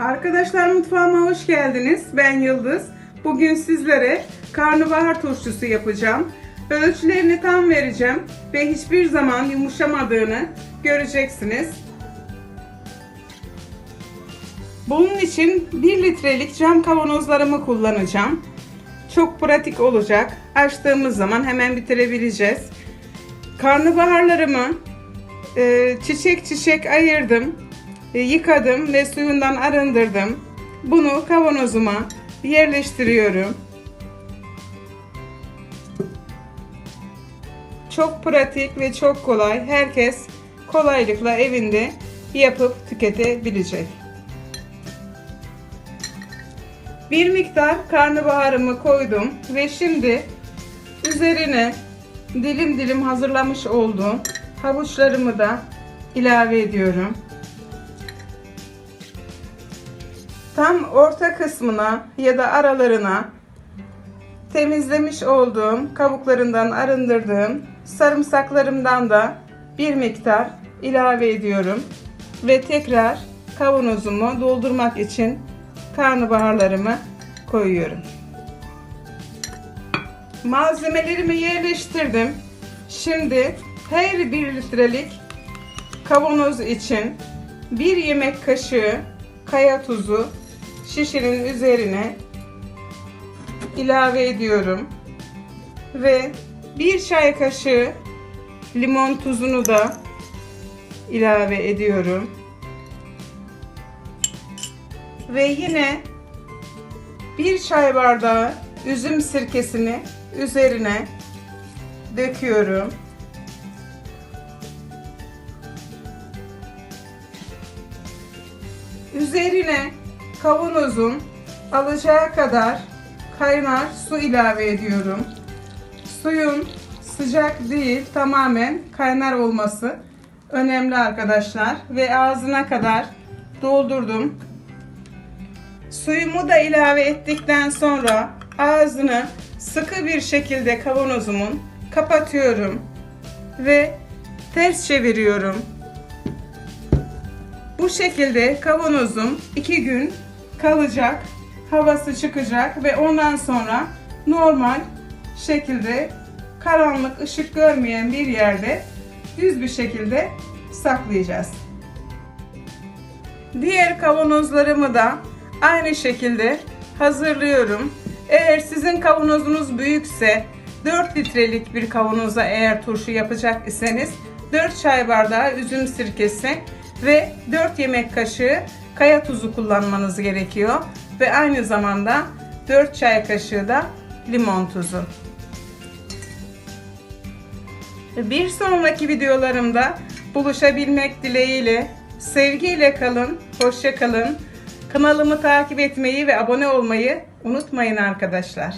Arkadaşlar mutfağıma hoş geldiniz. Ben Yıldız. Bugün sizlere karnabahar turşusu yapacağım. Ölçülerini tam vereceğim ve hiçbir zaman yumuşamadığını göreceksiniz. Bunun için 1 litrelik cam kavanozlarımı kullanacağım. Çok pratik olacak. Açtığımız zaman hemen bitirebileceğiz. Karnabaharlarımı e, çiçek çiçek ayırdım. E, yıkadım ve suyundan arındırdım. Bunu kavanozuma yerleştiriyorum. Çok pratik ve çok kolay. Herkes kolaylıkla evinde yapıp tüketebilecek. Bir miktar karnabaharımı koydum ve şimdi üzerine dilim dilim hazırlamış olduğum havuçlarımı da ilave ediyorum. Tam orta kısmına ya da aralarına temizlemiş olduğum kabuklarından arındırdığım sarımsaklarımdan da bir miktar ilave ediyorum ve tekrar kavanozumu doldurmak için karnabaharlarımı koyuyorum. Malzemelerimi yerleştirdim. Şimdi her bir litrelik kavanoz için bir yemek kaşığı kaya tuzu şişenin üzerine ilave ediyorum. Ve bir çay kaşığı limon tuzunu da ilave ediyorum. Ve yine bir çay bardağı üzüm sirkesini üzerine döküyorum. Üzerine kavanozun alacağı kadar kaynar su ilave ediyorum. Suyun sıcak değil tamamen kaynar olması önemli arkadaşlar ve ağzına kadar doldurdum. Suyumu da ilave ettikten sonra ağzını sıkı bir şekilde kavanozumun kapatıyorum ve ters çeviriyorum. Bu şekilde kavanozum 2 gün kalacak. Havası çıkacak ve ondan sonra normal şekilde karanlık ışık görmeyen bir yerde düz bir şekilde saklayacağız. Diğer kavanozlarımı da aynı şekilde hazırlıyorum. Eğer sizin kavanozunuz büyükse 4 litrelik bir kavanoza eğer turşu yapacak iseniz 4 çay bardağı üzüm sirkesi ve 4 yemek kaşığı kaya tuzu kullanmanız gerekiyor. Ve aynı zamanda 4 çay kaşığı da limon tuzu. Bir sonraki videolarımda buluşabilmek dileğiyle sevgiyle kalın, hoşça kalın. Kanalımı takip etmeyi ve abone olmayı unutmayın arkadaşlar.